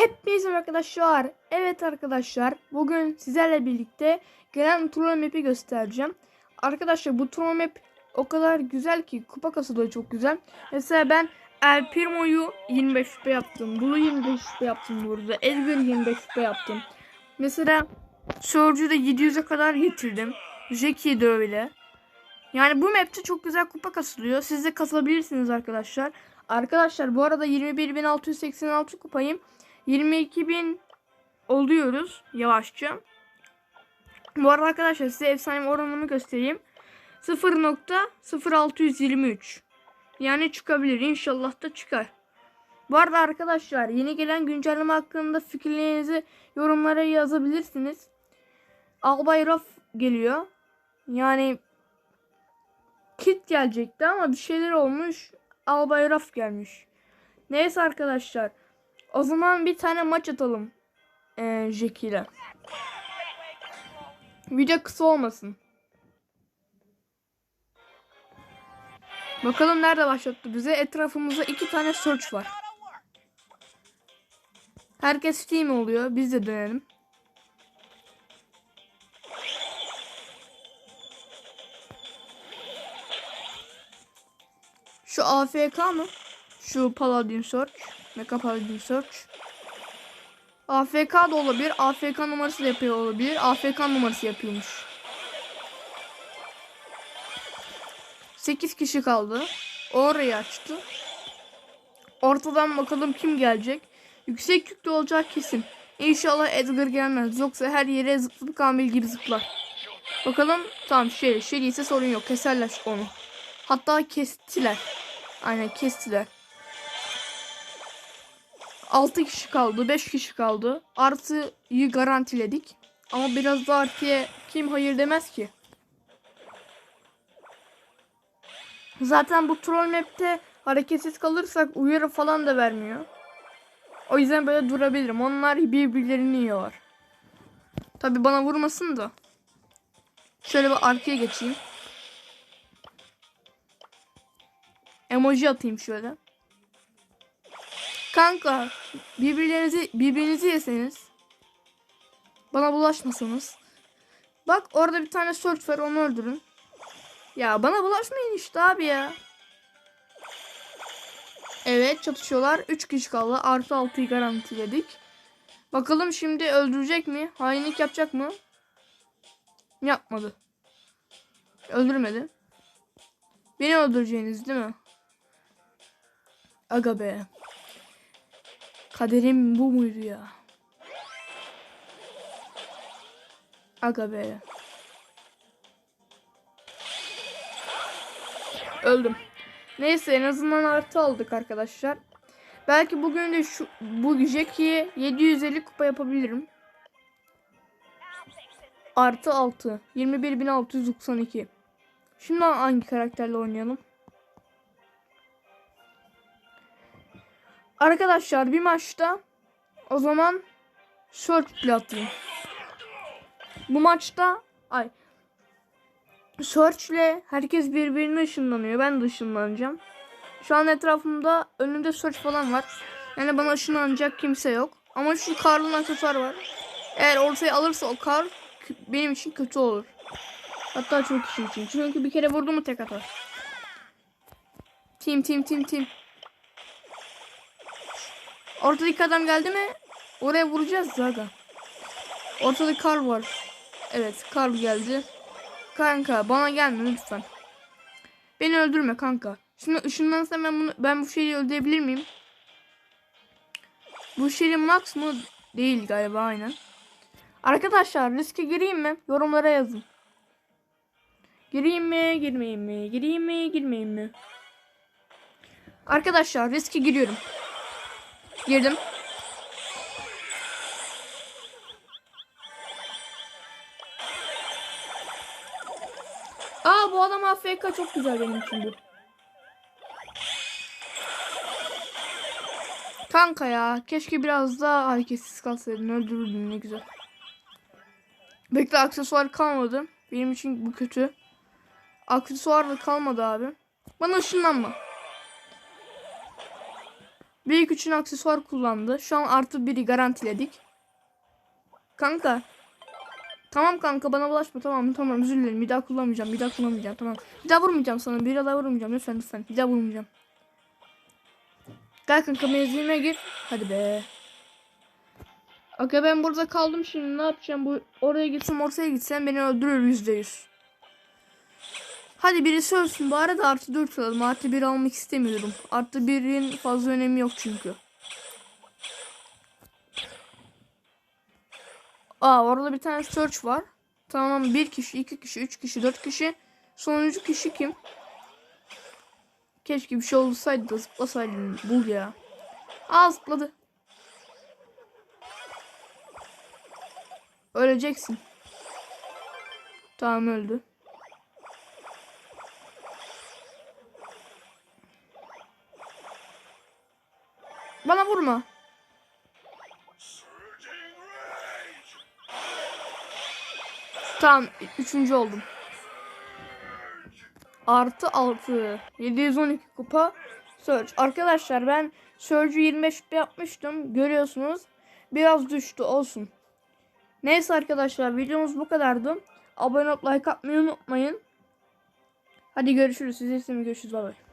Hepinize arkadaşlar. Evet arkadaşlar bugün sizlerle birlikte gelen troll map'i göstereceğim. Arkadaşlar bu troll map o kadar güzel ki kupa kasada çok güzel. Mesela ben El Primo'yu 25 şüphe yaptım. Blue'u 25 şüphe yaptım burada. Edgar'ı 25 şüphe yaptım. Mesela Surge'ü de 700'e kadar getirdim. Jackie'yi de öyle. Yani bu map'te çok güzel kupa kasılıyor. Siz de kasabilirsiniz arkadaşlar. Arkadaşlar bu arada 21.686 kupayım. 22.000 oluyoruz yavaşça. Bu arada arkadaşlar size efsane oranımı göstereyim. 0.0623 Yani çıkabilir. İnşallah da çıkar. Bu arada arkadaşlar yeni gelen güncelleme hakkında fikirlerinizi yorumlara yazabilirsiniz. Albay Raf geliyor. Yani kit gelecekti ama bir şeyler olmuş. Albay Raf gelmiş. Neyse arkadaşlar. O zaman bir tane maç atalım. Ee, Jackie ile. Video kısa olmasın. Bakalım nerede başlattı bize. Etrafımızda iki tane search var. Herkes team oluyor. Biz de dönelim. Şu AFK mı? Şu Paladin Search. Mecha Paladin Search. AFK da olabilir. AFK numarası da yapıyor olabilir. AFK numarası yapıyormuş. 8 kişi kaldı. Orayı açtı. Ortadan bakalım kim gelecek. Yüksek yüklü olacak kesin. İnşallah Edgar gelmez. Yoksa her yere zıplık kamil gibi zıplar. Bakalım tamam şey şey ise sorun yok. Keserler onu. Hatta kestiler. Aynen kestiler. 6 kişi kaldı. 5 kişi kaldı. Artıyı garantiledik. Ama biraz da artıya kim hayır demez ki. Zaten bu troll map'te hareketsiz kalırsak uyarı falan da vermiyor. O yüzden böyle durabilirim. Onlar birbirlerini yiyorlar. Tabi bana vurmasın da. Şöyle bir arkaya geçeyim. Emoji atayım şöyle. Kanka birbirlerinizi birbirinizi yeseniz bana bulaşmasanız. Bak orada bir tane search var onu öldürün. Ya bana bulaşmayın işte abi ya. Evet çatışıyorlar. 3 kişi kaldı. Artı 6'yı garantiledik. Bakalım şimdi öldürecek mi? Hainlik yapacak mı? Yapmadı. Öldürmedi. Beni öldüreceğiniz değil mi? Aga be. Kaderim bu muydu ya? Aga be. Öldüm. Neyse en azından artı aldık arkadaşlar. Belki bugün de şu bu Jackie'ye 750 kupa yapabilirim. Artı 6. 21.692. Şimdi hangi karakterle oynayalım? Arkadaşlar bir maçta o zaman short play atayım. Bu maçta ay Search ile herkes birbirine ışınlanıyor. Ben de ışınlanacağım. Şu an etrafımda önümde Search falan var. Yani bana ışınlanacak kimse yok. Ama şu Karl'ın aksesuar var. Eğer ortaya alırsa o Karl benim için kötü olur. Hatta çok kişi için. Çünkü bir kere vurdu mu tek atar. Team team team team. Ortadaki adam geldi mi? Oraya vuracağız zaga. Ortada Karl var. Evet Karl geldi. Kanka bana gelme lütfen. Beni öldürme kanka. Şimdi ışınlansam ben bunu ben bu şeyi öldürebilir miyim? Bu şey max mı? Değil galiba aynen. Arkadaşlar riske gireyim mi? Yorumlara yazın. Gireyim mi? Girmeyeyim mi? Gireyim mi? Girmeyeyim mi? Arkadaşlar riske giriyorum. Girdim. Aa bu adam AFK çok güzel benim için bu. Kanka ya keşke biraz daha hareketsiz kalsaydın öldürürdün ne güzel. Bekle aksesuar kalmadı. Benim için bu kötü. Aksesuar da kalmadı abi. Bana ışınlanma. Büyük üçün aksesuar kullandı. Şu an artı biri garantiledik. Kanka. Tamam kanka bana bulaşma tamam tamam özür dilerim bir daha kullanmayacağım bir daha kullanmayacağım tamam. Bir daha vurmayacağım sana bir daha vurmayacağım lütfen lütfen bir daha vurmayacağım. Gel kanka mezunime gir. Hadi be. Aga ben burada kaldım şimdi ne yapacağım bu oraya gitsem ortaya gitsem beni öldürür yüzde yüz. Hadi birisi ölsün bu arada artı 4 alalım artı 1 almak istemiyorum. Artı 1'in fazla önemi yok çünkü. Aa orada bir tane search var. Tamam bir kişi, iki kişi, üç kişi, dört kişi. Sonuncu kişi kim? Keşke bir şey olsaydı da zıplasaydım. Bul ya. Aa zıpladı. Öleceksin. Tamam öldü. Bana vurma. Tamam. Üçüncü oldum. Artı 6. 712 kupa. Search. Arkadaşlar ben Surge'ü 25 yapmıştım. Görüyorsunuz. Biraz düştü. Olsun. Neyse arkadaşlar videomuz bu kadardı. Abone olup like atmayı unutmayın. Hadi görüşürüz. Size görüşürüz. Bay bay.